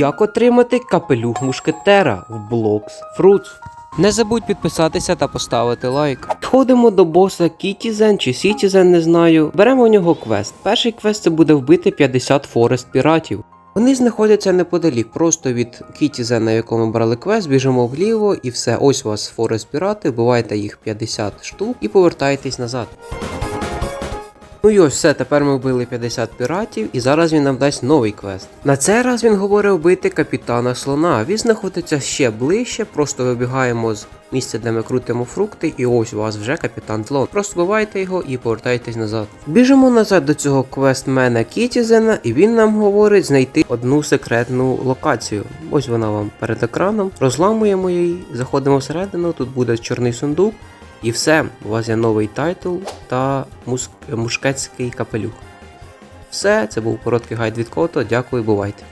Як отримати капелюх мушкетера в Blocks Fruits? Не забудь підписатися та поставити лайк. Підходимо до боса Кітізен чи Сітізен, не знаю. Беремо у нього квест. Перший квест це буде вбити 50 форест піратів. Вони знаходяться неподалік, просто від Кітізена, на якому брали квест, біжимо вліво і все. Ось у вас форест пірати, вбивайте їх 50 штук і повертайтесь назад. Ну і ось все, тепер ми вбили 50 піратів, і зараз він нам дасть новий квест. На цей раз він говорить вбити капітана слона. Він знаходиться ще ближче, просто вибігаємо з місця, де ми крутимо фрукти, і ось у вас вже капітан слон. Просто вбивайте його і повертайтесь назад. Біжимо назад до цього квестмена Кітізена, і він нам говорить знайти одну секретну локацію. Ось вона вам перед екраном. Розламуємо її, заходимо всередину, тут буде чорний сундук. І все, у вас є новий тайтл та мушкетський капелюх. Все, це був короткий гайд від Кото. Дякую, бувайте.